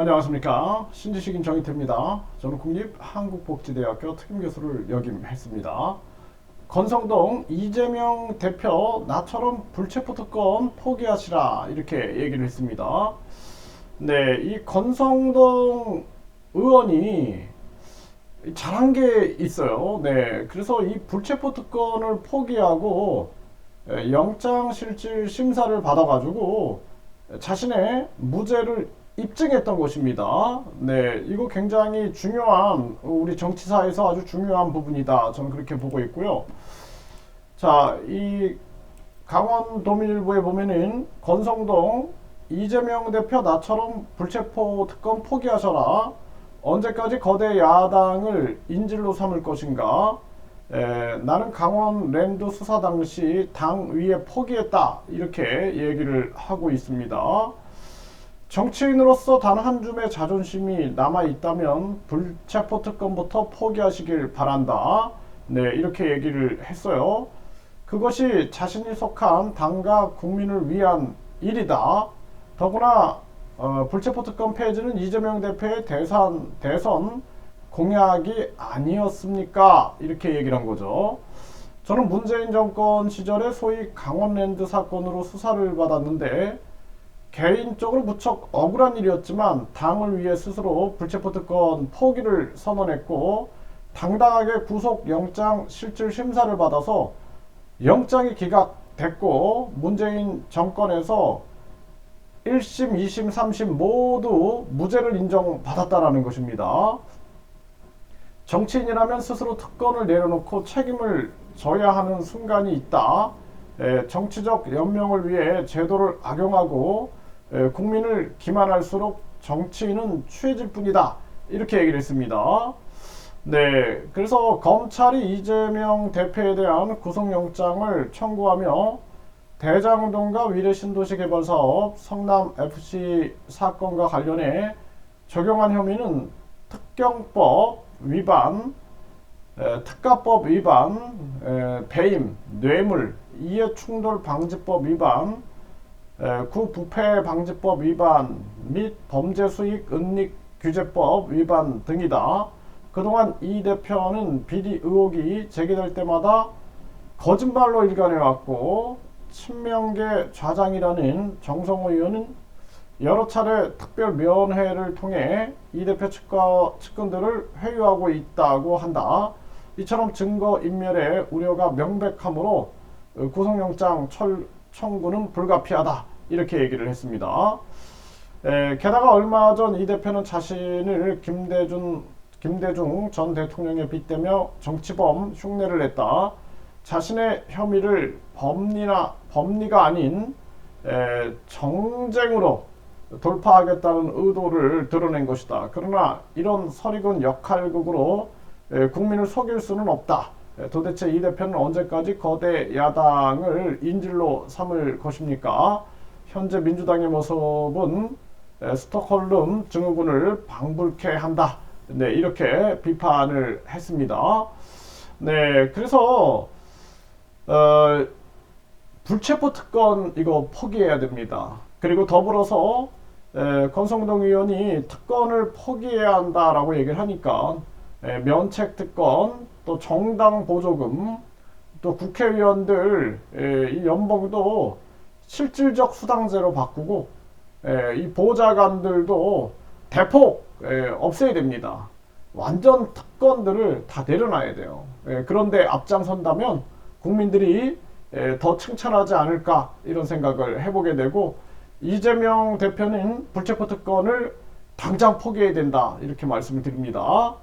안녕하십니까 신지식인 정희태입니다. 저는 국립한국복지대학교 특임교수를 역임했습니다. 건성동 이재명 대표 나처럼 불체포 특권 포기하시라 이렇게 얘기를 했습니다. 네, 이 건성동 의원이 잘한 게 있어요. 네, 그래서 이 불체포 특권을 포기하고 에, 영장실질 심사를 받아가지고 자신의 무죄를 입증했던 것입니다. 네, 이거 굉장히 중요한 우리 정치사에서 아주 중요한 부분이다. 저는 그렇게 보고 있고요. 자, 이 강원도민일보에 보면은 건성동 이재명 대표 나처럼 불체포 특권 포기하셔라. 언제까지 거대 야당을 인질로 삼을 것인가? 에, 나는 강원 랜드 수사 당시 당 위에 포기했다. 이렇게 얘기를 하고 있습니다. 정치인으로서 단 한 줌의 자존심이 남아 있다면 불체포 특권부터 포기하시길 바란다. 네, 이렇게 얘기를 했어요. 그것이 자신이 속한 당과 국민을 위한 일이다. 더구나 어, 불체포 특권 폐지는 이재명 대표의 대선 대선 공약이 아니었습니까? 이렇게 얘기를 한 거죠. 저는 문재인 정권 시절에 소위 강원랜드 사건으로 수사를 받았는데 개인적으로 무척 억울한 일이었지만 당을 위해 스스로 불체포 특권 포기를 선언했고 당당하게 구속 영장 실질 심사를 받아서 영장이 기각됐고 문재인 정권에서 1심, 2심, 3심 모두 무죄를 인정받았다라는 것입니다. 정치인이라면 스스로 특권을 내려놓고 책임을 져야 하는 순간이 있다. 에, 정치적 연명을 위해 제도를 악용하고 에, 국민을 기만할수록 정치인은 취해질 뿐이다. 이렇게 얘기를 했습니다. 네, 그래서 검찰이 이재명 대표에 대한 구속영장을 청구하며 대장동과 위례 신도시 개발 사업 성남 FC 사건과 관련해 적용한 혐의는 특경법 위반, 에, 특가법 위반, 에, 배임, 뇌물, 이해충돌 방지법 위반, 에, 구부패 방지법 위반 및 범죄 수익 은닉 규제법 위반 등이다. 그동안 이 대표는 비리 의혹이 제기될 때마다 거짓말로 일관해왔고 친명계 좌장이라는 정성호 의원은 여러 차례 특별 면회를 통해 이 대표 측과 측근들을 회유하고 있다고 한다. 이처럼 증거 인멸의 우려가 명백하므로 어, 구속영장 철, 청구는 불가피하다. 이렇게 얘기를 했습니다. 에, 게다가 얼마 전 이 대표는 자신을 김대중, 김대중 전 대통령에 빗대며 정치범 흉내를 냈다. 자신의 혐의를 법리나 법리가 아닌 에, 정쟁으로 돌파하겠다는 의도를 드러낸 것이다. 그러나 이런 설익은 역할극으로 에, 국민을 속일 수는 없다. 에, 도대체 이 대표는 언제까지 거대 야당을 인질로 삼을 것입니까? 현재 민주당의 모습은 에, 스톡홀름 증후군을 방불케 한다. 네, 이렇게 비판을 했습니다. 네, 그래서 어, 불체포 특권 이거 포기해야 됩니다. 그리고 더불어서 에, 권성동 의원이 특권을 포기해야 한다라고 얘기를 하니까 에, 면책 특권, 또 정당 보조금, 또 국회의원들 에, 이 연봉도 실질적 수당제로 바꾸고 에, 이 보좌관들도 대폭 에, 없애야 됩니다. 완전 특권들을 다 내려놔야 돼요. 에, 그런데 앞장선다면 국민들이 에, 더 칭찬하지 않을까 이런 생각을 해보게 되고 이재명 대표는 불체포 특권을 당장 포기해야 된다 이렇게 말씀을 드립니다.